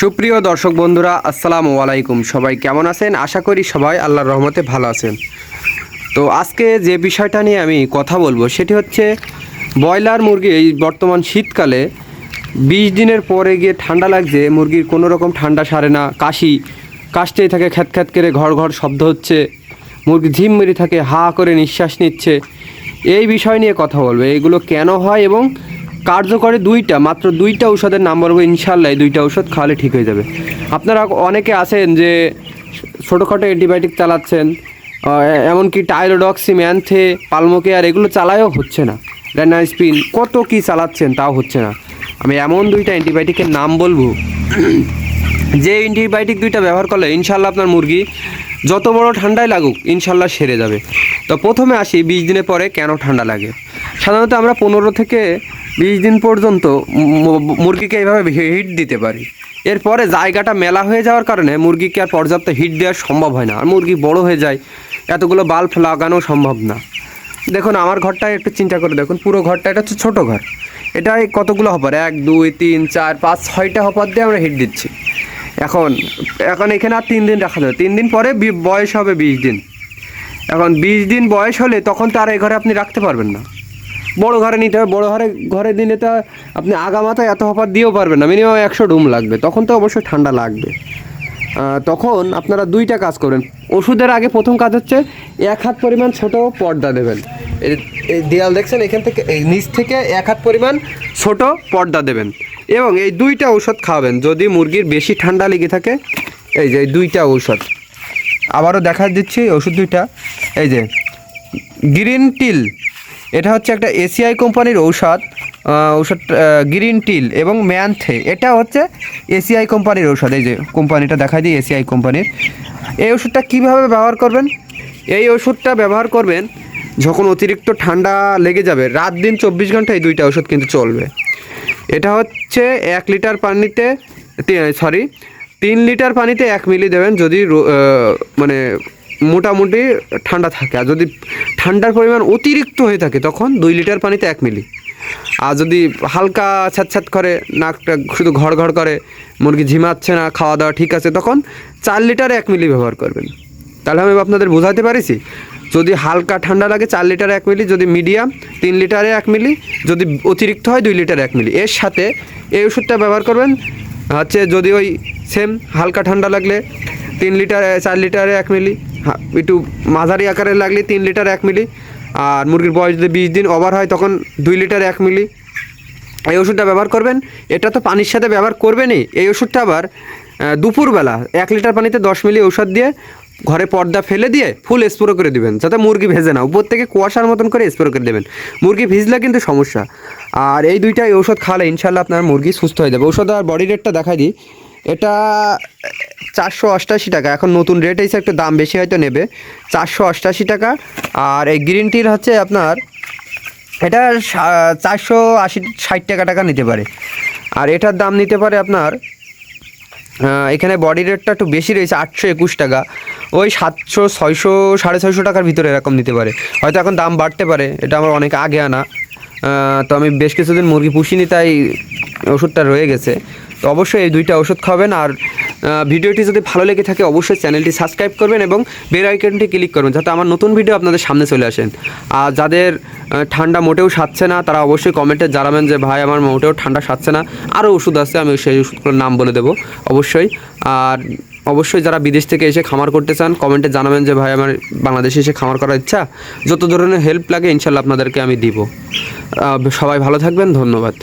সুপ্রিয় দর্শক বন্ধুরা, আসসালামু আলাইকুম। সবাই কেমন আছেন? আশা করি সবাই আল্লাহর রহমতে ভালো আছেন। তো আজকে যে বিষয়টা নিয়ে আমি কথা বলব, সেটি হচ্ছে ব্রয়লার মুরগি এই বর্তমান শীতকালে বিশ দিনের পরে গিয়ে ঠান্ডা লাগছে, মুরগির কোনো রকম ঠান্ডা সারে না, কাশি কাশতেই থাকে, খ্যাত খ্যাত করে ঘর ঘর শব্দ হচ্ছে, মুরগি ঝিম মেরে থাকে, হা করে নিঃশ্বাস নিচ্ছে। এই বিষয় নিয়ে কথা বলব। এগুলো কেন হয় এবং কার্যকরী দুইটা, মাত্র দুইটা ঔষধের নাম বলব ইনশাল্লাহ এই দুইটা ঔষধ খাওয়ালে ঠিক হয়ে যাবে। আপনারা অনেকে আছেন যে ছোটোখাটো অ্যান্টিবায়োটিক চালাচ্ছেন এমনকি টাইলোডক্সি ম্যানথে পালমোকেয়ার, এগুলো চালায়ও হচ্ছে না। রেনাস্পিন কত কি চালাচ্ছেন তাও হচ্ছে না। আমি এমন দুইটা অ্যান্টিবায়োটিকের নাম বলব, যে অ্যান্টিবায়োটিক দুইটা ব্যবহার করলে ইনশাল্লাহ আপনার মুরগি যত বড় ঠান্ডাই লাগুক ইনশাল্লাহ সেরে যাবে। তো প্রথমে আসি, বিশ দিনের পরে কেন ঠান্ডা লাগে? সাধারণত আমরা পনেরো থেকে বিশ দিন পর্যন্ত মুরগিকে এইভাবে হিট দিতে পারি। এরপরে জায়গাটা মেলা হয়ে যাওয়ার কারণে মুরগিকে আর পর্যাপ্ত হিট দেওয়া সম্ভব হয় না। আর মুরগি বড় হয়ে যায়, এতগুলো বাল্ব লাগানো সম্ভব না। দেখুন, আমার ঘরটা একটু চিন্তা করে দেখুন। পুরো ঘরটা এটা হচ্ছে ছোটো ঘর। এটাই কতগুলো হপার এক, দুই, তিন, চার, পাঁচ, ছয়টা হপার দিয়ে আমরা হিট দিচ্ছি। এখন এখন এখানে আর তিন দিন রাখা যাবে। তিন দিন পরে বয়স হবে বিশ দিন। এখন বিশ দিন বয়স হলে তখন তো আর এই ঘরে আপনি রাখতে পারবেন না। বড় ঘরে নিতে হবে, বড় ঘরে ঘরে দিলে তো আপনি আগা মাথায় এত হপার দিয়েও পারবেন না। মিনিমাম একশো ডুম লাগবে। তখন তো অবশ্যই ঠান্ডা লাগবে। তখন আপনারা দুইটা কাজ করবেন। ওষুধের আগে প্রথম কাজ হচ্ছে এক হাত পরিমাণ ছোট পর্দা দেবেন। এই- দেয়াল দেখছেন? এখান থেকে এই নিচ থেকে এক হাত পরিমাণ ছোট পর্দা দেবেন। এবং এই দুইটা ঔষধ খাওয়াবেন। যদি মুরগির বেশি ঠান্ডা লেগে থাকে, এই যে এই দুইটা ঔষধ। আবারও দেখা দিচ্ছি ওষুধ দুইটা। এই যে, গ্রিন টিল। এটা হচ্ছে একটা এসিআই কোম্পানির ঔষধ ঔষধ গ্রিন টিল এবং ম্যানথে। এটা হচ্ছে এসিআই কোম্পানির ঔষধ, এই যে কোম্পানিটা দেখা দিই, এসিআই কোম্পানির। এই ওষুধটা কীভাবে ব্যবহার করবেন? এই ওষুধটা ব্যবহার করবেন যখন অতিরিক্ত ঠান্ডা লেগে যাবে, রাত দিন চব্বিশ ঘণ্টা এই দুইটা ওষুধ কিন্তু চলবে। এটা হচ্ছে এক লিটার পানিতে সরি তিন লিটার পানিতে এক মিলি দেবেন যদি মানে মোটামুটি ঠান্ডা থাকে। আর যদি ঠান্ডার পরিমাণ অতিরিক্ত হয়ে থাকে, তখন দুই লিটার পানিতে এক মিলি। আর যদি হালকা ছ্যাঁত করে, নাকটা শুধু ঘর ঘর করে, মুরগি ঝিমাচ্ছে না খাওয়া দাওয়া ঠিক আছে, তখন চার লিটারে এক মিলি ব্যবহার করবেন। তাহলে আমি আপনাদের বোঝাতে পারিছি, যদি হালকা ঠান্ডা লাগে চার লিটারে এক মিলি, যদি মিডিয়াম তিন লিটারে এক মিলি, যদি অতিরিক্ত হয় দুই লিটারে এক মিলি। এর সাথে এই ওষুধটা ব্যবহার করবেন, হচ্ছে যদি ওই সেম হালকা ঠান্ডা লাগলে তিন লিটারে, চার লিটারে এক মিলি একটু মাঝারি আকারে লাগলে তিন লিটার এক মিলি, আর মুরগির বয়স যদি বিশ দিন ওভার হয় তখন দুই লিটার এক মিলি। এই ওষুধটা ব্যবহার করবেন, এটা তো পানির সাথে ব্যবহার করবেনই। এই ওষুধটা আবার দুপুরবেলা এক লিটার পানিতে দশ মিলি ঔষধ দিয়ে ঘরে পর্দা ফেলে দিয়ে ফুল স্প্রে করে দিবেন, যাতে মুরগি ভেজে না, উপর থেকে কুয়াশার মতন করে স্প্রে করে দেবেন। মুরগি ভিজলে কিন্তু সমস্যা। আর এই দুইটা এই ওষুধ খাওয়ালে ইনশাল্লাহ আপনার মুরগি সুস্থ হয়ে যাবে। ওষুধ আর বডি রেটটা দেখাই দিই। এটা চারশো অষ্টাশি টাকা। এখন নতুন রেট এসে একটু দাম বেশি হয়তো নেবে। চারশো অষ্টাশি টাকা। আর এই গ্রিন টির হচ্ছে আপনার এটা চারশো আশি ষাট টাকা টাকা নিতে পারে। আর এটার দাম নিতে পারে আপনার এখানে বডি রেটটা একটু বেশি রয়েছে, আটশো একুশ টাকা। ওই সাতশো, ছয়শো, সাড়ে ছয়শো টাকার ভিতরে এরকম নিতে পারে। হয়তো এখন দাম বাড়তে পারে, এটা আমার অনেক আগে আনা। তো আমি বেশ কিছুদিন মুরগি পুষিনি, তাই ওষুধটা রয়ে গেছে। তো অবশ্যই এই দুইটা ওষুধ খাবেন। আর ভিডিওটি যদি ভালো লেগে থাকে, অবশ্যই চ্যানেলটি সাবস্ক্রাইব করবেন এবং বেল আইকনটি ক্লিক করবেন, যাতে আমার নতুন ভিডিও আপনাদের সামনে চলে আসেন আর যাদের ঠান্ডা মোটেও সাচ্ছে না, তারা অবশ্যই কমেন্টে জানাবেন যে, ভাই, আমার মোটেও ঠান্ডা সাচ্ছে না আরও ওষুধ আছে, আমি সেই ওষুধগুলোর নাম বলে দেবো। অবশ্যই। আর অবশ্যই যারা বিদেশ থেকে এসে খামার করতে চান কমেন্টে জানাবেন যে, ভাই, আমার বাংলাদেশে এসে খামার করার ইচ্ছা, যত ধরনের হেল্প লাগে, ইনশাল্লাহ আপনাদেরকে আমি দিব। সবাই ভালো থাকবেন, ধন্যবাদ।